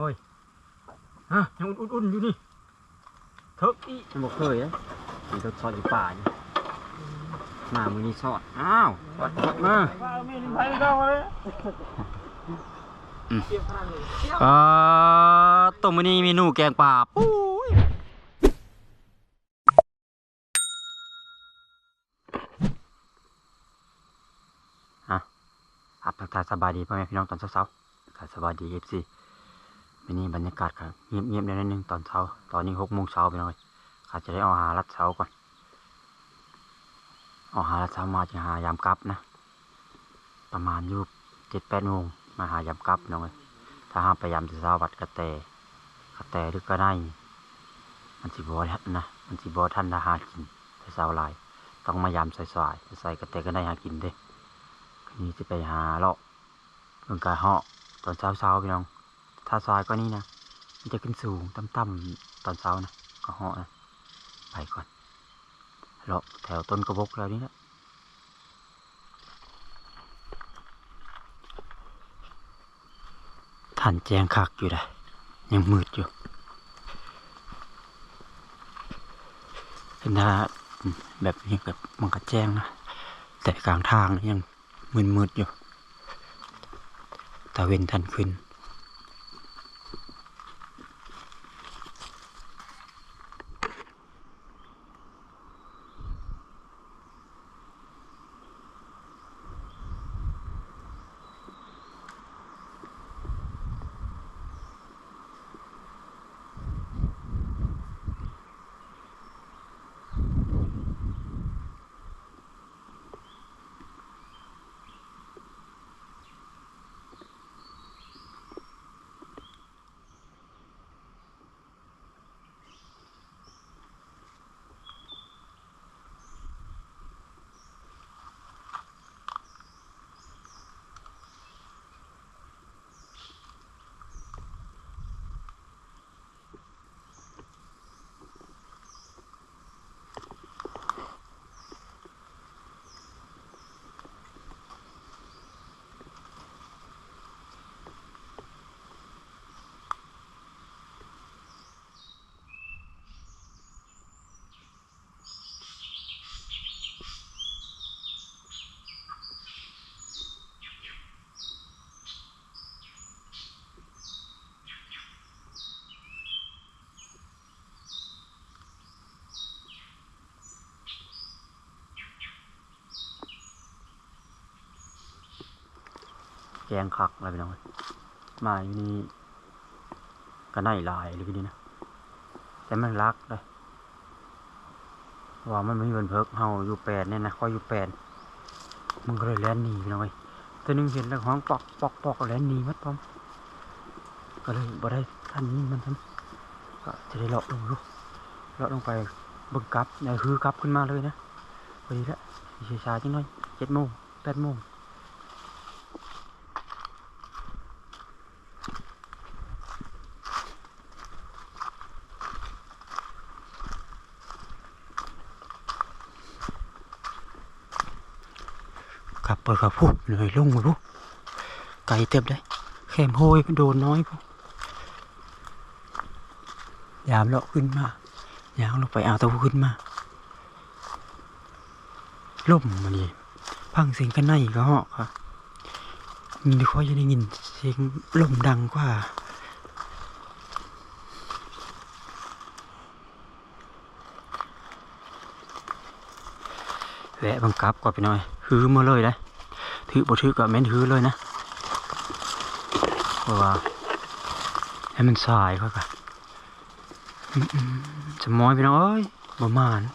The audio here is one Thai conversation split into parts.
โอ้ยฮะยังอุ่นๆอยู่นี่เถิกอีมันบอกเคยนะมีรถซอดอยู่ป่านี่มามือนี้ซอดอ้าวซอดซอดมาว่ามีนไผเข้าเลยอ่าต้มมือนี้เมนูแกงป่าปุ้ยฮะครับทักทายสบายดีพ่อแม่พี่น้องตอนเช้าๆทักทายสบายดีเอฟซี วันนี้บรรยากาศครับเงียบๆนิดนึงตอนเช้า ตอนนี้หกโมงเช้าไปหน่อยข้าจะได้เอาหารัดเช้าก่อนเอาหารัดเช้ามาจะหายามกลับนะ ประมาณอยู่เจ็ดแปดโมงมาหายามกลับน้องเอ้ยถ้าห้ามพยายามจะสาวัดกระแตกระแตหรือกระไนมันสิบอทันนะมันสิบอท่านอาหารกินแต่สาวลายต้องมายามใส่สายใส่กระแตก็ได้หากินเด้คืนนี้จะไปหาเลาะเพิ่งกาเหาะตอนเช้าเช้าๆพี่น้อง ถ้าซอยก็นี่นะมันจะขึ้นสูงต่ำๆตอนเช้านะก็เหาะนะไปก่อนเลาะแถวต้นกระบอกแล้วนี่แหละท่านแจ้งคักอยู่ได้ยังมืดอยู่เป็นถ้าแบบนี้แบบมันก็แจ้งนะแต่กลางทางยังมืดๆอยู่ตาเวนทันขึ้น แจ้งคักอะไรไปน้องมาอยู่นี่ก็ได้ลายเลยทีนี้นะ แต่มันรักเลยว่ามันไม่มีบนเพิกเฮาอยู่แปดเนี่ยนะคอยอยู่แปดมึงก็เลยแล่นหนีพี่น้องเอ้ยตัวหนึงเห็นแล้วห้องปอกปอกปอกแล่นหนีมัดพร้อมก็เลยบ่ได้ท่านนี้มันทำก็จะได้เลาะลงลูกเลาะลงไปบิ่งกลับเนี่ยคือกลับขึ้นมาเลยนะพอดีแล้วช้าจังหน่อยเจ็ดโมงแปดโมง ครับพุบเหนื่อยลงมาพุไก่เต็มเลยแคมโฮยโดนน้อยพุยามเลาะขึ้นมายางลงไปเอาตะขึ้นมาล่มมันนี่พังเสียงกันในก็เหาะค่ะมีค่อยจะได้ยินเสียงลมดังกว่าแวะบังคับก่อนไปหน่อยฮือมาเลยนะ ถือบ่ถือก็แม่นฮือเลยนะเพราะว่า ให้มันสายเขาก่ะอืมๆจะมอยไปน่อยเอ้ยบ่มานนะ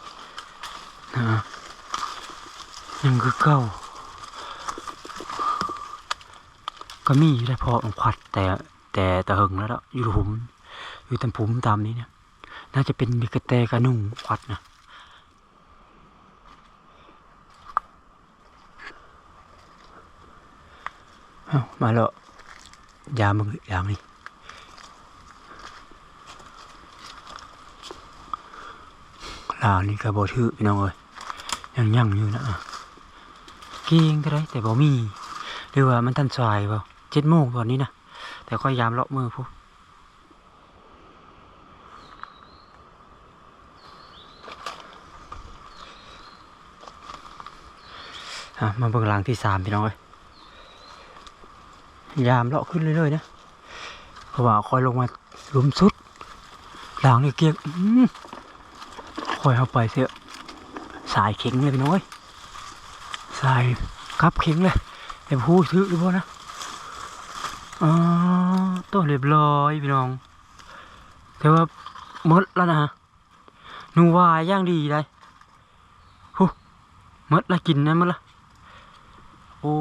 ยังคือเก่าก็มีอยู่ได้พอของขวัดแต่แต่ตะหึงแล้วละอยู่หุมอยู่ตามผุมตามนี้เนี่ย น่าจะเป็นมีกระแตกระนุ่งขวัดนะามาแล้วยามึงยามนี่ลานี่ก็บ่ถือพี่น้องเอ้ยยังยังอยู่นะกิ้งก็ได้แต่บ่มีหรือว่ามันทันสายเปล่าเจ็ดโมงตอนนี้นะแต่ค่อยยามเลาะมือพวกมาเบิ่งหลังที่สามพี่น้องเอ้ย ยามเลาะขึ้นเรื่อยๆนะเพราะว่าคอยลงมาลุมสุดหลังนี่เกียกอื้อคอยเข้าไปเสียสายเข็งเลยพี่น้องเอ้ยสายกับเข็งเลยไอ้ผู้ถือหรือเปล่นะอ๋อตัวเรียบร้อยพี่น้อง แต่ว่าหมดแล้วนะนูวาย่างดีเลยหูมดละกินนะมดละโอ้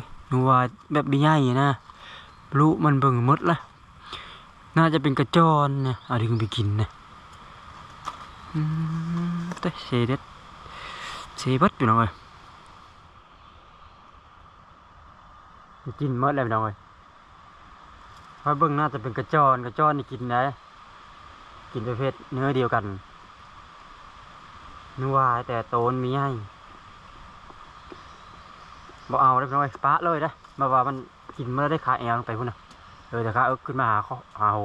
ย หนูวาแบบใหญ่นะรู้มันเบิ่งมดละน่าจะเป็นกระจรเนี่ยเอาดึงไปกินนะอืมแต่เสด็จเสบัดอยู่น้องเอ้ยกินมดแล้วน้องเอ้ยเพราะเบิ่งน่าจะเป็นกระจรกระจรนี่กินได้กินประเภทเนื้อเดียวกันนัวแต่โตนมีให้ บ่เอาได้พี่น้อยปะเลยได้มาว่ามันกินเมื่อได้ขาแอลงไปพุ่นน่ะเออแต่ขาเอิกขึ้นมาหาเขาหาโห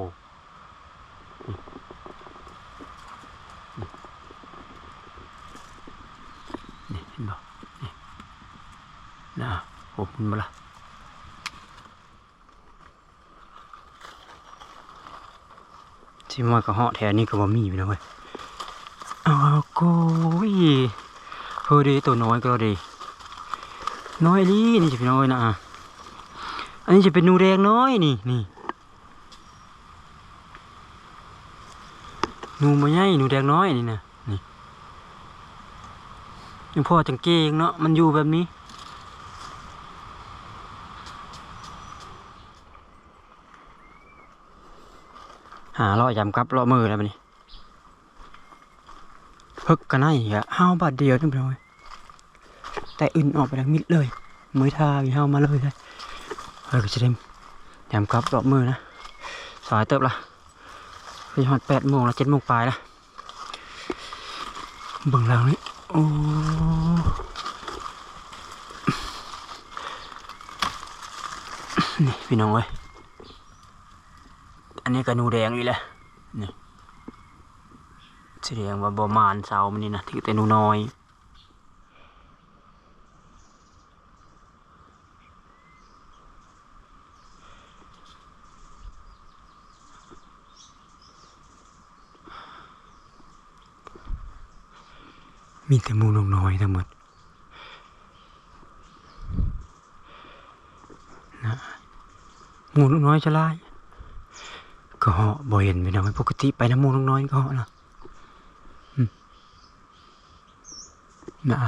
นี่เห็นบ่นี่นะโอ้มันมาละที่มอยก็เหาะแถวนี้ก็บ่มีพี่น้องเว้ยอ้าวโก้ยเฮ้ยดีตัวน้อยก็ดี น้อยลีนี่จะพี่น้อยนะอะอันนี้จะเป็นหนูแดงน้อยนี่นี่หนูมาใหญ่หนูแดงน้อยนี่นะนี่ยังพ่อจังเกงเนาะมันอยู่แบบนี้หาเลาะยำกับเลาะมือแล้วบัดนี้เพิกกันไอ้อะห้าวบาทเดียวทั้งเลย แต่อื่นออกไปทางมิดเลยมือทาอยู่ามาเลยเลยเฮ้ยก็จะได้ยำกับเลาะมือนะสายเติบละไปหอดแปดโมงละเจ็ดโมงปลายละเบิ่งหลังนี่โอ้นี่พี่น้องเว้ย อันนี้ก็หนูแดงนี่แหละนี่แสดงว่าบ่มานเสามันนี่นะถือแต่นูน้อย มีแต่มูนกน้อยทั้งหมดนะมูนกน้อยจะไล่ก็เหาะบ่เห็นไปน้องปกติไปน้ำมูกน้อยก็เหาะนะอืมนะ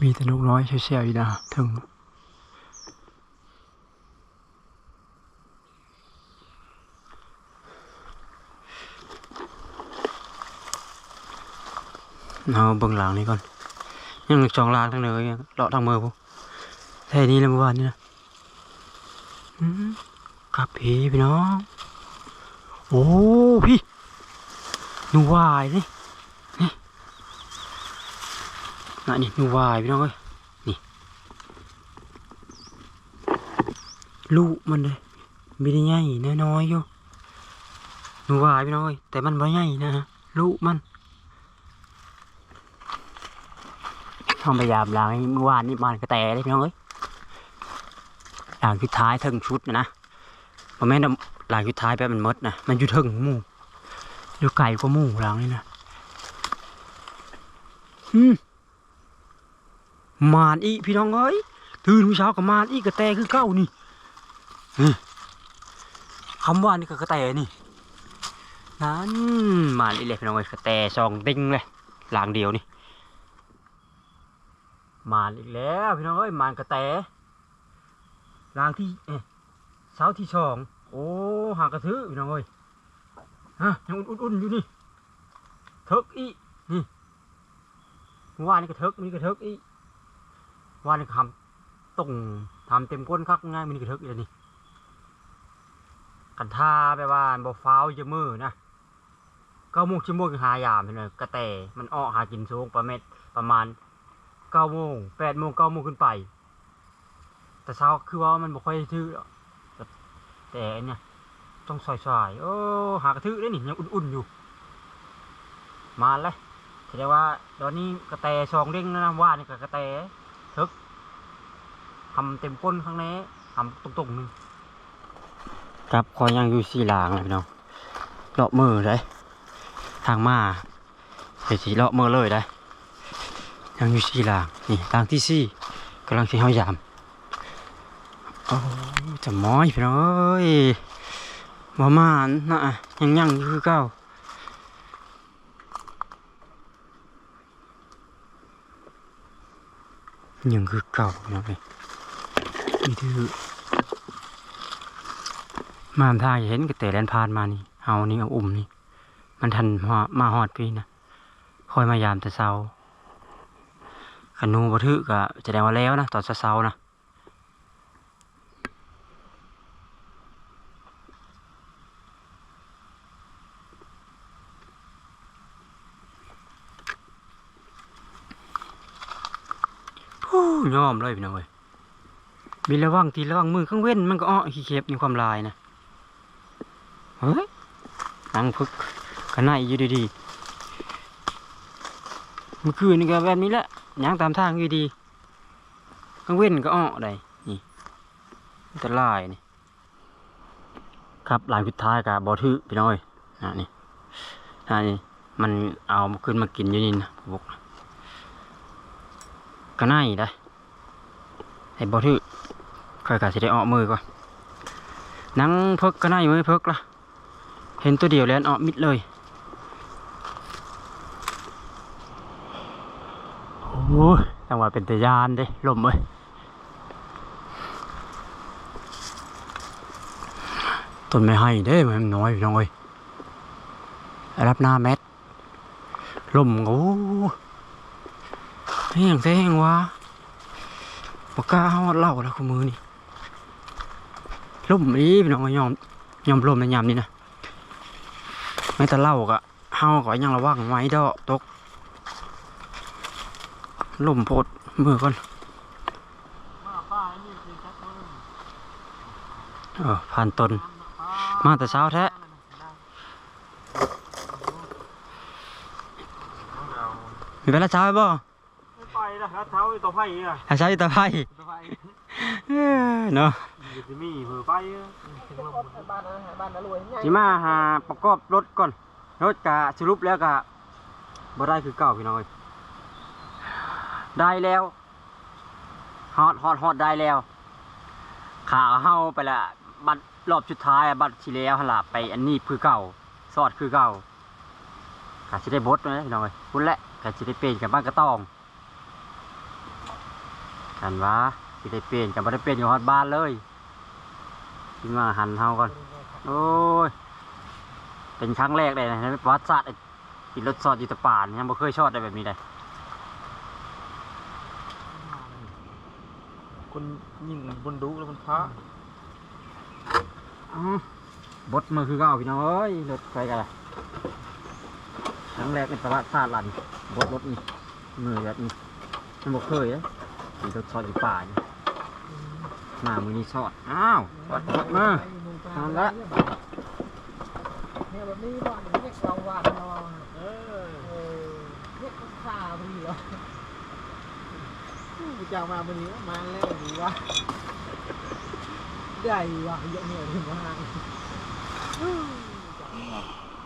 มีแต่นกน้อยเชียวๆอยู่นะถึง เอาเบิ่งหลังนี้ก่อนยังจองลางทั้งเลยเลาะทางเมือพวกแท่นี้แล้วเมื่อวานนี่นะกับผีพี่น้อง โอ้พี่หนูวายนี่นี่น่ะนี่หนูวายพี่น้องเอ้ยนี่ลูกมันเลยไม่ได้ใหญ่น้อยๆอยู่หนูวายพี่น้องเอ้ยแต่มันไม่ใหญ่นะฮะลูกมัน ทำพยายามล้างเมื่อวานนี่มันกระแตเลยพี่น้องเอ้ยล้างที่ท้ายเทิงชุดนะนะบ่แม่นเอาหลังอยู่ท้ายไปมันมดนะมันอยู่ถึงหมู่อยู่ไกลกว่าหมู่หลังนี่นะอืมมานอีพี่น้องเอ้ยตื่นเช้ากับมานอีกระแตคือเก้านี่คำว่านี่ก็กระแตนี่นั่นมานอีเลยพี่น้องเอ้ยกระแตซองเด้งเลยหลังเดียวนี่ มานอีกแล้วพี่น้องเอ้ยมานกระแตหลังที่เอ๊ะเสาที่สองโอ้หางกระทือพี่น้องเอ้ยฮะยังอุ่นๆอยู่นี่เทิกอีนี่เมื่อวานนี่ก็เทิกนี่ก็เทิกอีวานี่ก็ทำต้งทำเต็มก้นคักง่ายมันนี่ก็เทิกอีแล้วนี่กันท่าไปว่าบ่ฟ้าวจะมือนะก้าโมงชั่วโมงหายามเห็นไหมกระแตมันอ้อหากินสูงประเม็ดประมาณ เก้าโมงแปดโมงเก้าโมงขึ้นไป แต่เช้าคือว่ามันบ่ค่อยทื่อแต่อันเนี่ยต้องซอยๆโอ้หากระทือได้นี่ยังอุ่นๆอยู่ มาเลยแสดงว่าตอนนี้กระแตซองเด้งนะว่านี่ก็กระแตเถิกทำเต็มก้นข้างในทำตรงๆหนึ่งครับคอยยังอยู่สี่หลางเลยพี่น้องเลาะมือได้ทางมาเดี๋ยวสิเลาะมือเลยได้ ยังอยู่สี่หลางนี่หลางที่สี่กำลังที่เฮายามโอ้จะม้อยพี่น้องเอ้ยบ่มานนะยังยังอยู่คือเก่ายังคือเก่าพี่น้อยนี่คือมาทางเห็นกระเตะแลนพานมานี่เอานี่เอาอุ่มนี่ มันทันมามาหอดพี่นะคอยมายามแต่เช้า ขันหนูบ่ทึกก็แสดงว่าแล้วนะตอนเช้าๆนะยอมเลยพี่น้องเว้ยมีระวังทีระวังมือข้างเว้นมันก็อ้อขี้เข็บในความลายนะเฮ้ยนั่งพึกกันไหนอยู่ดีๆเมื่อคืนนี่ก็แบบนี้แหละ ย่างตามทางอยู่ดีข้างเว้นก็อ้อได้นี่อันตรายนี่ครับหลายสุดท้ายกับบอทือพี่น้อยนะนี่นะนี่มันเอาขึ้นมากินอยู่นี่นะบกก็น่ายได้ไอ้บอทือค่อยกะสิได้ออมือก่อนนั่งเพิกก็น่าอยู่ไม่เพิกละเห็นตัวเดียวแล้วออมิดเลย อ้จังหวะเป็นตะยานเด้ลมเว้ยต้นไม่ให้เด้มันน้อยพี่น้องเอ้ยรับหน้าแมทลมโอ้แห้งแท้แห้งวะปากกล้าเอาเหล่าแล้วคุณมือนี่ลมนี้พี่น้องยอมยอมลมในยามนี้นะแม้แต่เหล่าก็เฮาก็ยังระวังไว้ดอกตก ลมโพดมือก่อนมาป้านี่คือชักมือเออผ่านตน มาแต่เช้าแท้มีเวลาเช้าบ่ไม่ไปนะรัดเท้าไอ้ตัวไผ่อะอาเช้าอยู่ตาไฟตัวไผ่เอ้อเนาะอยู่ที่มีเผื่อไปอะบ้านนะบ้านนะรวยง่ายสิมาหาประกอบรถก่อนรถกะสรุปแล้วกะบ่ได้คือเก่าพี่น้องเอ้ย ได้แล้วฮอดฮอดฮอดได้แล้ว ขาเฮาไปละบัตรรอบสุดท้ายอะบัตรที่แล้วหล่ะไปอันนี้คือเก่าสอดคือเก่ากะสิได้บดนะพี่น้องเอ้ยพุ่นแหละกะสิได้เปลี่ยนกับบ้านกระตองกันวะสิได้เปลี่ยนกับบ่ได้เปลี่ยนอยู่ฮอดบ้านเลยขึ้นมาหันเฮาก่อนโอ้ยเป็นครั้งแรกเลยนะวัติศาสตร์ไอ้ขี่รถสอดอยู่ตะป่านยังบ่เคยชอดได้แบบนี้เลย คนยิงบนดุแล้วมันพระอ้าวบดมือคือเก่าพี่น้องเอ้ยรถใครกันล่ะครั้งแรกในประวัติศาสตร์ล่ะนี่บดรถนี่มือแบบนี้มันบ่เคยเลยขี่รถสอดอยู่ป่านี่มามือนี้สอดอ้าวสอดบดมาทำละเนี่ยแบบนี้บ้านเนี่ยเราว่าเราเออเออเนี่ยข้าพอดีเหรอ กูจะมาวันนี้มาแล้วดีวะได้วะเยอะเนี่ยถึงว่า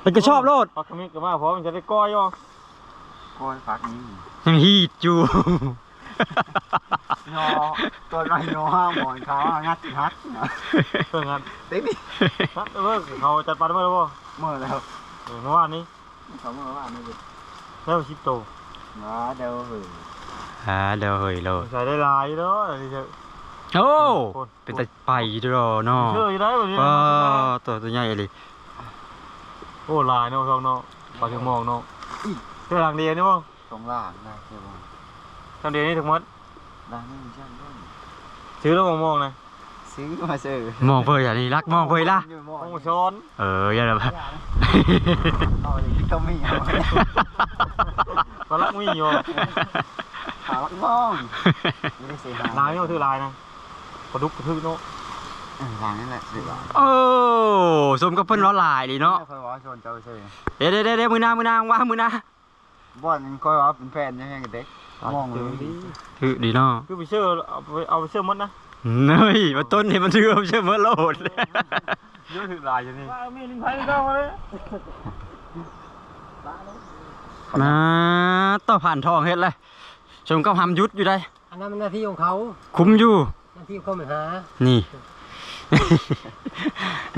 เป็นกระชอบโลดพักขมิ้นก็มาเพราะมันจะได้ก้อยอะก้อยพักนี้ยังฮีดอยู่ยอตัวไรยอห้าหมอนเขาอะงัดฮักเพื่อนกันเต็มที่พักเออเขาจัดปันมาแล้วบ่เมื่อแล้วเออเมื่อวานนี้เขาเมื่อว่าไม่หยุดแล้วชิปโตมาเดี๋ยวเหย อ่าเดี๋ยวเฮ้ยโลดใส่ได้หลายเนาะอันนี้จะโอ้โคตรเป็นตะไปด้วยเนาะเชื่ออยู่ได้แบบนี้ป้าตัวตัวใหญ่เลยโอ้หลายเนาะทองเนาะปลาถึงมองเนาะเชื่อหลังเดียวนี่บ่ตรงล่างได้ใช่ไหมทางเดียวนี่ถึงมัดได้ไม่ใช่เล่นซื้อแล้วมองมองนะซื้อมาซื้อมองเพื่ออย่างนี้รักมองเพื่อละอยู่มองมองช้อนเอออย่าเลยเอาอย่างนี้ก็ไม่เอาปลาลักมีอยู่ หาลักมองไม่ได้เสียหายลายนี่ก็ถือลายนะปลาดุกกระทึกเนาะเออลางนั่นแหละซื้อลางโอ้สมกับเพิ่นล้อลายดีเนาะไม่เคยว่าชนเจ้าซื้อเดี๋ยวเดี๋ยวเดี๋ยวมือหนามือหนาว่ามือหนาบ่อนก้อยว่าเป็นแฟนยังไงกับเด็กมองเลยถือดีเนาะคือไปเชื่อเอาไปเอาไปเชื่อมดนะเฮ้ยมาต้นนี่มันชื่อมันชื่อเมื่อโลดเยอะถึงลายอยู่นี่ว่ามีลิงไผ่เข้ามาเลยมาต่อผ่านทองเฮ็ดเลย ชมก็ทำยุดอยู่ได้ อันนั้นมันหน้าที่ของเขา คุ้มอยู่ หน้าที่ของเขาเหมือนหานี่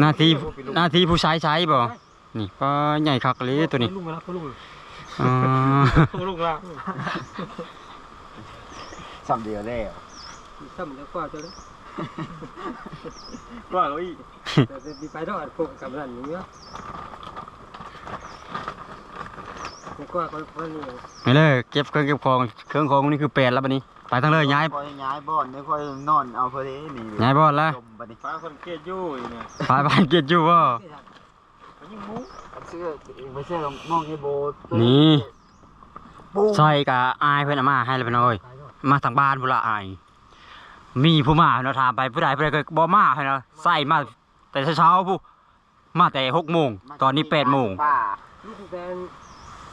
หน้าที่หน้าที่ผู้ชายใช้บ่ นี่ป้าใหญ่คักเลยตัวนี้ลุงมาแล้วลุงอ๋อลูกละซ้ำเดียวแล้วซ้ำแล้วกว่าจะเลยว่าเราอีกแต่ดีไปต้องอัดโคกับนั่นอย่างเงี้ย ไม่กว่าคนคนนี้ไม่เลยเก็บเครื่องเก็บของเครื่องของนี่คือแปลนแล้วบัดนี้ไปทั้งเลยย้ายคอยย้ายบ่อนเนี่ยคอยนอนเอาเพอดีนี่ย้ายบอลแล้วจมบัดนี้ฟ้าคนเกลียดอยู่อีเนี่ยไปไปเกียรติอยู่บ่มันยิ่งมุ้งเสื้อไม่เสื้อมองไอ้โบนี่ปูใส่กับอายเพิ่นเอามาให้เลยพี่น้อยมาทางบ้านพุ่นละอายมีผู้มาเนาะถามไปผู้ใดผู้ใดก็บ่มาให้เนาะใส่มาแต่เช้าๆผู้มาแต่หกโมงตอนนี้แปดโมง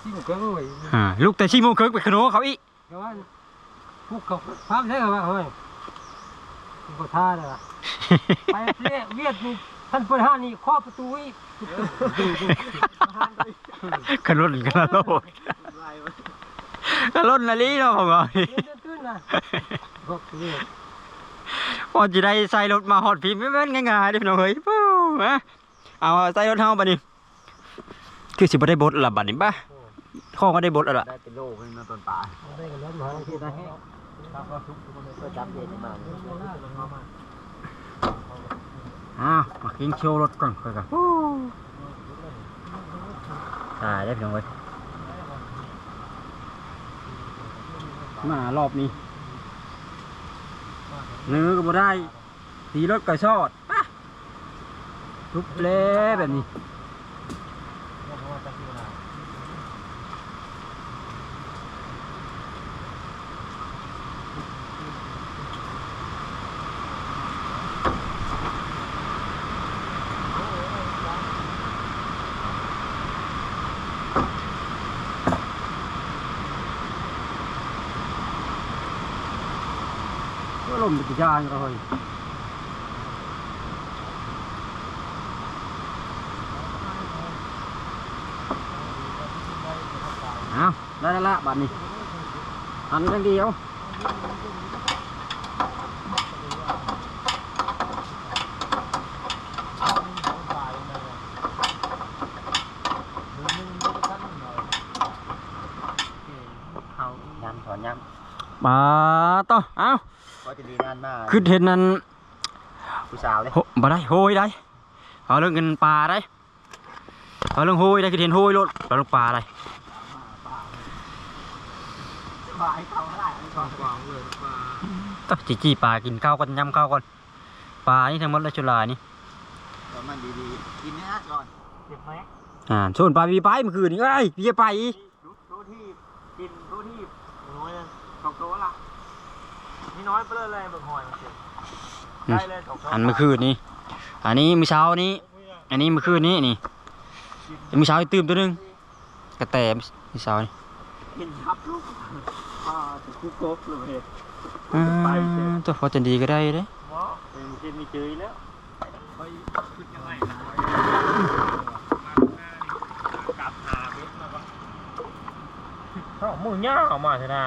ป้าลูกแดงที่หมูเครื่องเลยอ่าลูกแต่สี่โมงครึ่งไปขนมเขาอีกแต่ว่าพวกเขาพามใช่ไหมเฮ้ยก็ท่าเลยล่ะไปเสียเวียดนี่ท่านเปิดห้านี่ครอบประตูอีกขนมกันละโลดขนมนาลีเนาะผมว่าเดินตื้นนะพวกเวียดพอจะได้ใส่รถมาฮอดพี่ไม่เป็นง่ายๆเด้อพี่น้องเฮ้ยปู้มาเอาใส่รถเฮาบัดนี้คือสิบ่ได้บดละบัดนี้ป่ะ ข้อก็ได้บดแล้วล่ะได้เป็นโลกเป็นต้นปลาได้กันแล้วมาที่ได้แห้งก็จับเย็นมาอ้าวมากินโชว์รถก่อนค่อยกันตายได้อพี่น้องเฮ้ยมารอบนี้เนื้อก็บ่ได้ตีรถก็ชอดป่ะทุบเละแบบนี้ ก็ลมติดยางเลยเอาไคือเห็นนั้นผู้สาวเลยโหบ่ได้โหยได้เอาเรื่องเงินปลาได้เอาเรื่องโหยได้คือเห็นโหยรถเอาเรื่องปลาได้ปลาให้เขาได้ก่อนต่อจีจีปลากินข้าวก่อนยำข้าวก่อนปลานี่ทั้งหมดเลยชุลายนี่แล้วมันดีๆกินเนื้อก่อนเจ็บไหมอ่าส่วนปลาบีไปเมื่อคืนนี่เอ้ยพี่จะไปรู้รู้ที่กินรู้ที่น้อยสองตัวละ นี่น้อยเปลือยเลยเบิกหอยมันเจ็บได้เลยสองตัวอันเมื่อคืนนี้ อันนี้มื้อเช้านี้ อันนี้เมื่อคืนนี้นี่มื้อเช้าอีกตื่มตัวหนึงกระแตมื้อเช้านี่กินทับลูกปลาจะคุกโคกเลยอ่าตัวพอจะดีก็ได้เด้หมอเป็นกินมีเจยแล้วไปขึ้นยังไงนะกลับหาเบ็ดมาก่อนเอามือเงาเอามาเถอะน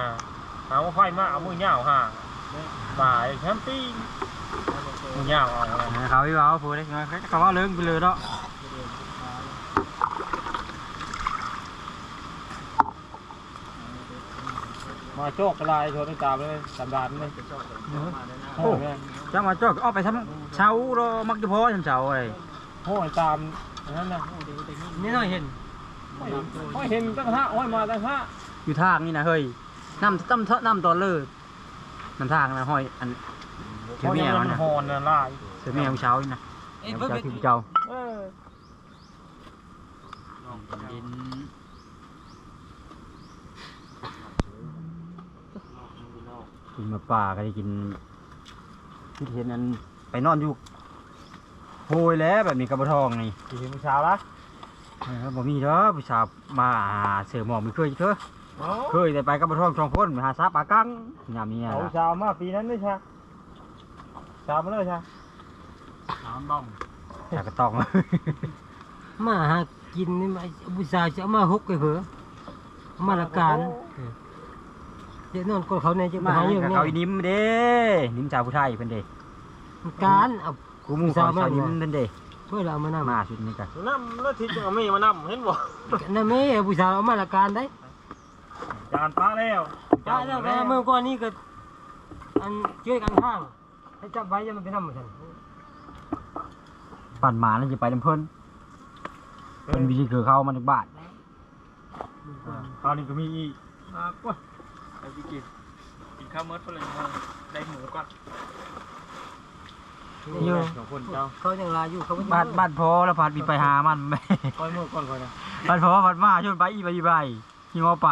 ะเอาไฟมาเอามือเงาห่าบ่ายแคมปิ้งมือเงาเอาอะไร เขาพี่บ่าวพูดได้เขาว่าเรื่องไปเลยเนาะ มาโชคกระไรโชว์ตั้งตามเลยตามดานเลยโอ้จะมาจอกเอาไปทำเช้ารอมักจะพอทำเช้าอะไรโอ้ยตามนั่นนะนี่น้อยเห็นโอ้ยเห็นตั้งห้าโอ้ยมาตั้งห้าอยู่ทางนี่นะเฮ้ย น้ำต้มน้ำตอนเลิศน้ำทางนะห้อยอันเสือโอ้ยเมียมัมันนนะหอนนะลายเสือเมียของเช้านี่นะเอ้ยเช้าเพิ่งถึงเจ้าเออกินมาป่าก็ได้กินที่เห็นนั้นไปนอนอยู่โพยแล้วแบบนี้กระบะทองนี่กี่โมงเช้าละเออบ่มีเด้อผู้สาวมาหาเสือหมอกมีเคยเถอะโเคยแต่ไปกับบ่ท้องสองคนไปหาซาปลากังยามนี้เอาล่ะชาวมาปีนั้นด้วยชาชาวมาเลยชาน้ำบ้องแต่ก็ต้องมาหากินนี่มาบุษาจะเอามาฮกไปเผอเอามาละการเดี๋ยวนอนก็เขาเนี่ยจะมามาหาหาเรื่องกับเนี่เขาอียนิ่มเด้นิ่มชาวผู้ไทยเพิ่นเด้การเอากูหมู่เขาชาวนิ่มเพิ่นเด้เพื่อเราเอามานำมาชุดนี้กันน้ำแล้วทิศจะเอาไม่มานำเห็นบ่นั่นแม่บุษาเอามาละการได้ จานป้าแล้วป้าแล้วก็เมื่อก่อนนี้ก็อันเชื่อกันข้าง ให้จับไว้จะมันเป็นน้ำเหมือนกันปั่นหมาแล้วจะไปลำเพิ่นเพิ่นวิธีคือเข้ามาในบ้านคราวนี้ก็มีอีกมากกว่าไอ้พี่กินกินข้าวมดเพื่อนเลยได้หมูก่อนอยู่สองคนเจ้าเขายังลาอยู่เขาไม่บ้านบ้านพอแล้วพาดมีไปหามันแม่คอยมือก่อนคอยนะบ้านพอบ้านมาชวนไปอีไปอีไปหิวเอาไป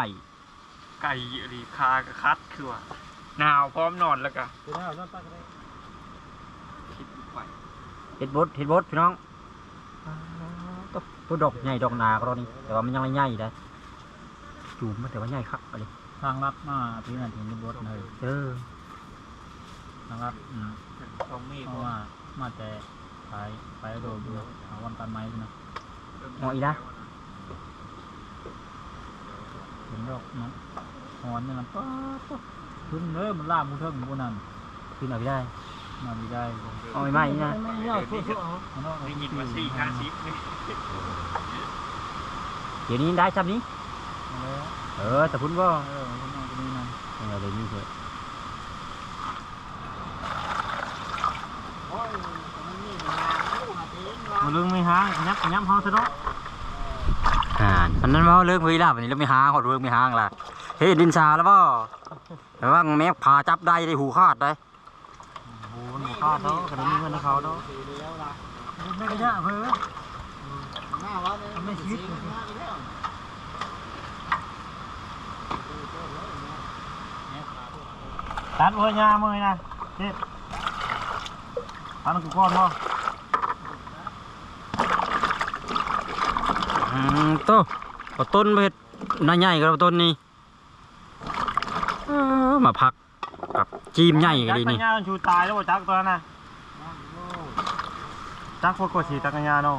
ไก่รีคากระคัดคือว่าหนาวพร้อมนอนแล้วก็เดี๋ยวนะนอนตั้งกันได้คิดไปเฮ็ดบดเฮ็ดบดพี่น้องตุ๊บตัวดอกใหญ่ดอกหนาก็ตอนนี้แต่ว่ามันยังไม่ใหญ่ได้จูบมันแต่ว่าใหญ่คักอะไรทางลัดมาพี่นาทีนี้บดเลยเออทางลัดอืมทองมีดเพราะว่ามาแต่ไปไปโดดดูหาวันตันไม้นะหอยนะ เห็นดอกเนาะหอนเนี่ยมันป๊าดป๊าดขึ้นเลยมันล่ามกูเทิงกูนั่นขึ้นเอาไปได้มาไม่ได้เอาไม่ไหม้นะไม่เอาทั่วๆเอามันต้องได้ยินมาสี่ห้าสิบนี่เดี๋ยวนี้ได้ซับนี้มาแล้วเออแต่พุ่นว่าเออมันต้องตรงนี้นั่นเออเดี๋ยวนี้เถอะมาลึงไม่หางยับยับห้องซะเนาะ อ่ามันนั้นว่าเลิกเวลาวันนี้เราไม่หางหอดเลิกไม่หางล่ะเฮ้ยดินชาแล้วป่ระวังแม่พาจับได้ได้หูขาดได้โอ้โหมันาเขากระดิ่งเงินให้เขาเนาะไม่กระยะเผลอไม่ชีวิตตัดหัวยาเมื่อนะเด็ดตัดกูก้อนบ่ อืม โตเอาต้นไปเฮ็ดน่าใหญ่กับต้นนี้เออมาพักกับจีมใหญ่กันดีนี่จักรยานชูตายแล้วบ่จักตัวนั้นนะจักพวกกดสีจักรยานเนาะ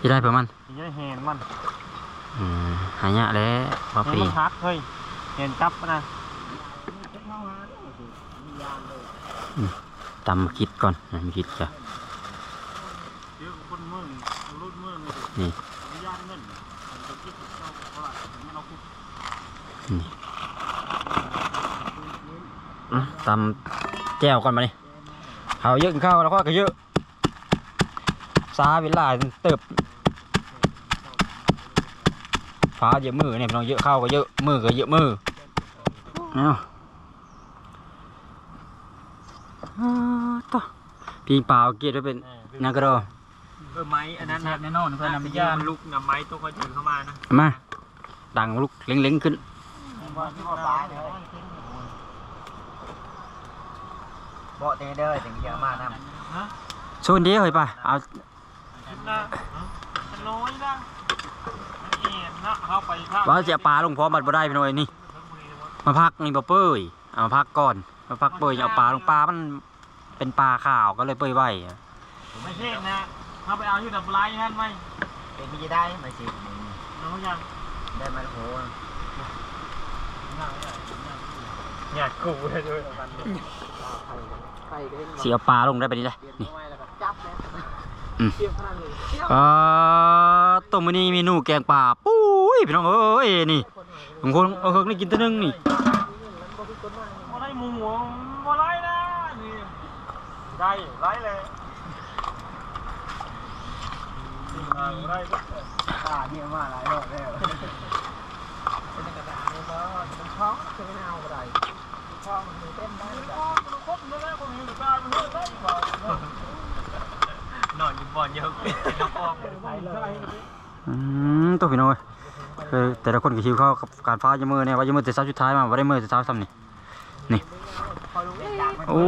ที่ได้เพื่อมันสิจะได้เห็นมันอืมหายะแล้วมาเห็นปีมันฮักเฮ้ยเห็นจับนะตำมาคิดก่อนนะมาคิดจ้ะเดี๋ยวคนเมืองรุ่นเมือง นี่ ยานเงินจะคิดเจ้าเพราะว่าเราคุ อะ ตำแก้วก่อนมานี่เขาเยอะกินข้าวแล้วก็เยอะซาเวลาเติบฟ้าเยอะมือเนี่ยพี่น้องเยอะข้าวก็เยอะมือก็เยอะมือเอาอ่าต่อปีนเปล่าเกียรติไว้เป็นนากระโดดเออไม้อันนั้นแซ่บแน่นอนเพื่อนนำไปยาย่านลุกนะไม้ตัวเขาถือเข้ามานะมาดังลุกเล็งๆขึ้น เบาะเตเดอร์ถึงเยอะมากนะโซนเดียวเลยป่ะเอานะน้อยนะเอ็นนะเข้าไปข้างว่าจะเอาปลาลงพร้อมบัดบ่ได้พี่น้อยนี่ มาพักนี่บ่เป้ยเอามาพักก่อนมาพักเป้ยเอาปลาลงปลามันเป็นปลาขาวก็เลยเป้ยไว้อะไม่ใช่นะเข้าไปเอาอยู่ดับไลน์ท่านไหมเป็นพี่จะได้ไหมสิน้องยังได้ไหมโหอยากกูเลยด้วยสิ เอาปลาลงได้ไปนี่เลยนี่จับเลยอ่าต้มมื้อนี้เมนูแกงปลาปุ้ยพี่น้องเอ้ยนี่บางคนเอาเฮิกนี่กินตัวหนึงนี่มาไล่หมูมาไล่นะนี่ได้ไล่เลยไล่อ่าเนี่ยมาหลายรอบแล้วเป็นกระดาษเลยก็เป็นช่องคือไม่เอาอะไรช่องมั นอนอยู่บ่อนเยอะน้ำพองอืมตัวพี่น้อยคือแต่ละคนก็ชิวเข้ากับการฟ้ายามมือเนี่ยว่ายามมือแต่เช้าสุดท้ายมาว่าได้มือแต่เช้าซ้ำนี่นี่โอ้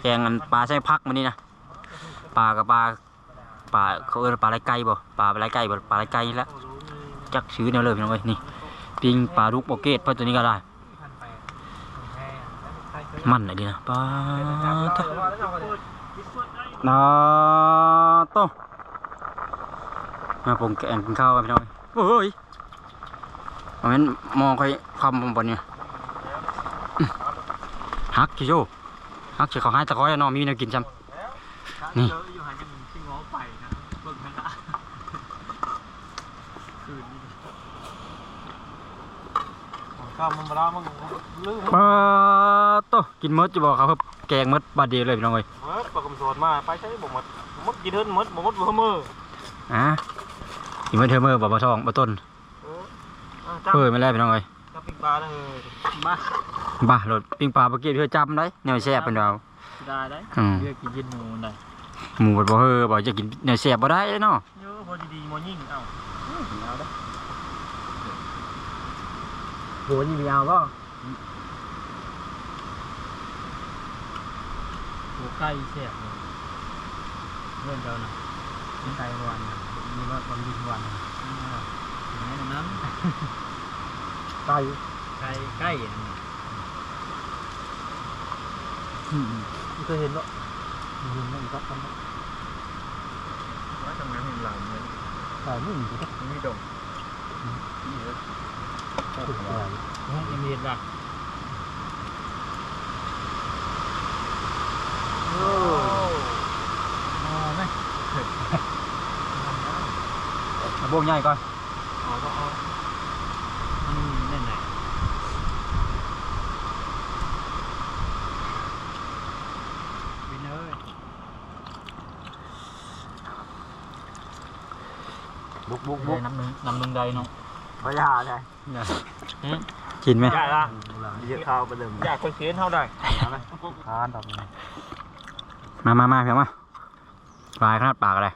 แกงอันปลาใช้พักมันนี่นะปลากับปลาปลาเขาเอิ้นปลาไหลไก่บ่ปลาไหลไก่บ่ปลาไหลไก่แหละจักชื่อแนวเลยพี่น้องเอ้ยนี่ปิงปลาลูกโปเกตเพิ่นตัวนี้ก็ได้ พันแปดแพงใครเคย มันไหนดีนะปลาจับเราตะหรือว่าแล้วเราก็เลยนาโตมาปรุงแกงกินข้าวกันพี่น้องโอ้ยเอาแม่นมองค่อยคำผมบนเนี่ยฮักกี่โยฮักเสียเขาให้ตะคอยอะเน้องมีแนวกินจำนี่เจออยู่หันยังชิงง้อไปนะเบิ่งนั่นละคืนนี้ข้าวมันมาแล้วมันลืม ปลาโตกินมดจะบอกครับครับแกงมดบาดเดียวเลยพี่น้องเอ้ยเมื่อปากกำสวนมาไปใช้บ่หมดหมดกี่เทินหมดบ่หมดบ่มืออะกินมดเทอร์เมอร์บ่ปลาทองปลาต้นเอออะจับเพิ่มไม่แล้วพี่น้องเอ้ยจับปิงปลาเลยมาบ้าโหลดปิ้งปลาเมื่อกี้เพื่อจำได้แนวแซ่บเป็นเราได้ได้อืมเลือกกินยินหมูได้หมูบดบ่เฮอบ่จะกินแนวแซ่บบ่ได้เนาะเยอะพอดีๆมอยิ่งเอ้าเอาได้โหนี่มีเอาป่ะ หัวไก่แซ่บเลยเรื่องเจ้าน่ะมีไก่วันมีรถวันดีวันอย่างนั้นนั้นไก่ไก่ไก่อันนี้ไม่เคยเห็นหรอกเห็นมันก็ทำว่าทำงานเห็นหลังเลยไก่ไม่มีก็ไม่ดงถูกไก่ ห้องยังเรียนล่ะโอ้อ๋อไหมเอาโบกใหญ่ก่อนอ๋อก็อ๋ออันนี้แน่นไหนวินเนอร์บุกบุกบุกกน้ำหนึ่งน้ำหนึ่งใดเนาะ พยาใช่กินไหมอยากละเยอะข้าวไปเลยอยากคนเสียนเท่าใดทานต่อไปมามามาเพียงมาปลายขนาดปากอะไร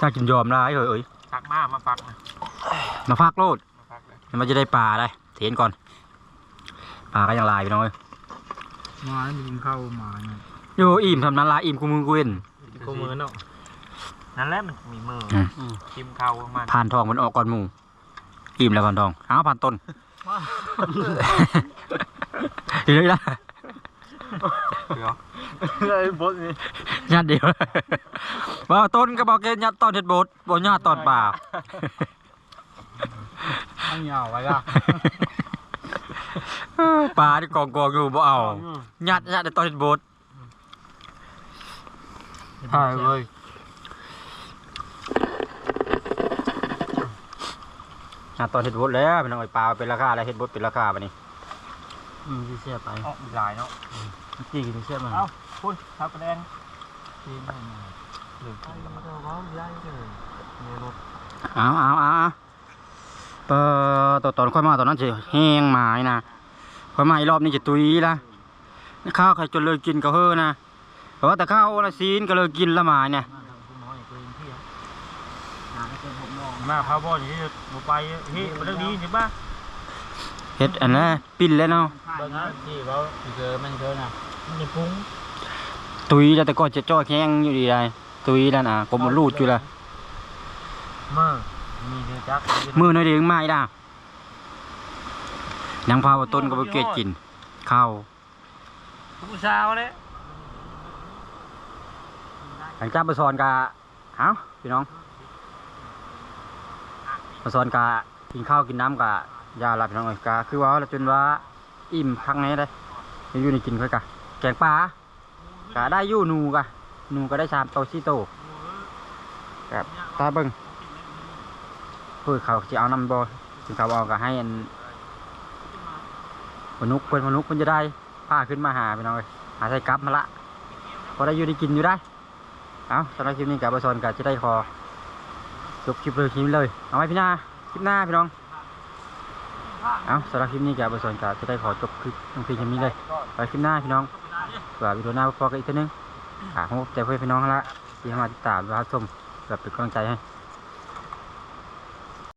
ถ้ากินยอมได้เอ้ยเอ้ยตักมามาปักมามาฟากโลดมาปักเลยมันจะได้ปลาได้เถียนก่อนปลาก็ยังลายพี่น้องเอ้ยมาแล้วมีกินข้าวมาเนี่ยโยอิ่มทำนั้นลายอิ่มกูมือกูเว้นกูมือเนาะนั่นแหละมันมีมืออืมชิมข้าวมันผ่านทองมันออกก่อนหมู อิ่มแล้วผ่านทองอ้าวผ่านต้นดีเลยละเลยบดนี่ญาติเดียวว่าต้นก็บอกแกญาติตอนเห็ดโบดบอกญาติตอนป่าไม่เหงาไว้ละป่าที่กองกองอยู่บ่เอาญาติญาติแต่ตอนเห็ดโบดใช่เว้ย ญาติตอนเห็ดโบดแล้วเป็นเอาไอ้ปลาเป็นราคาแล้วเห็ดโบดเป็นราคาปะนี่อืมที่เสียไปอ๋ออีกหลายเนาะกี่กินเชื่อมันเอ้าคุณทับกระแดงทีมให้มาหรือกินกันมาว้าวย้ายเลยในรถเอาเอาเอาเอาเปิดตอนตอนค่อยมาตอนนั้นจะแห้งหมายนะค่อยมาอีกรอบนี้จะตุยละข้าวใครจนเลยกินก็เฮ้อนะเพราะว่าแต่ข้าวละซีนก็เลยกินละหมายเนี่ย มาพาบอลอย่างนี้หมูไปเฮ้ยมันเรื่องนี้ใช่ปะเฮ็ดอันนั้นปิ้นแล้วเนาะเบิ่งนะที่เขาเจอมันเจอนะมันจะพุงตุยแล้วแต่ก็จะจ้อยแข้งอยู่ดีได้ตุยแล้วนะกบมันรูดอยู่ละมือมีเดือจักมือน้อยเดียวมาอีด่านังพาวต้นก็ไปเกตกินข้าวผู้สาวเลยหลังจากไปสอนกะเอ้าพี่น้อง ไปสอนกะกินข้าวกินน้ำกะยาหลับพี่น้องเอ้ยกะคือว่าแล้วจนว่าอิ่มพักไหนได้อยู่ในกินค่อยกะแกงปลากะได้ยู่นูกะนูก็ได้ชามโตสี่โตแบบตาเบิ้งพื่อเขาจะเอานำบอถึงเขาเอากะให้อันมนุษย์เป็นมนุษย์มันจะได้พาขึ้นมาหาพี่น้องเลยหาใส่กลับมาละพอได้อยู่ได้กินอยู่ได้ เอาสำหรับคลิปนี้กับบอสอนกับจะได้ขอ จบคลิปเลยคลิปเลย เอาไว้พี่หน้า คลิปหน้าพี่น้อง เอาสำหรับคลิปนี้กับบอสอนกับจะได้ขอจบคลิปลงเพียงแค่นี้เลย ไปคลิปหน้าพี่น้องเผื่อวิดีโอหน้าพอกันอีกทีนึงอ่าผมใจเพื่อนพี่น้องละที่มาติดตามรับชมแบบเป็นกำลังใจให้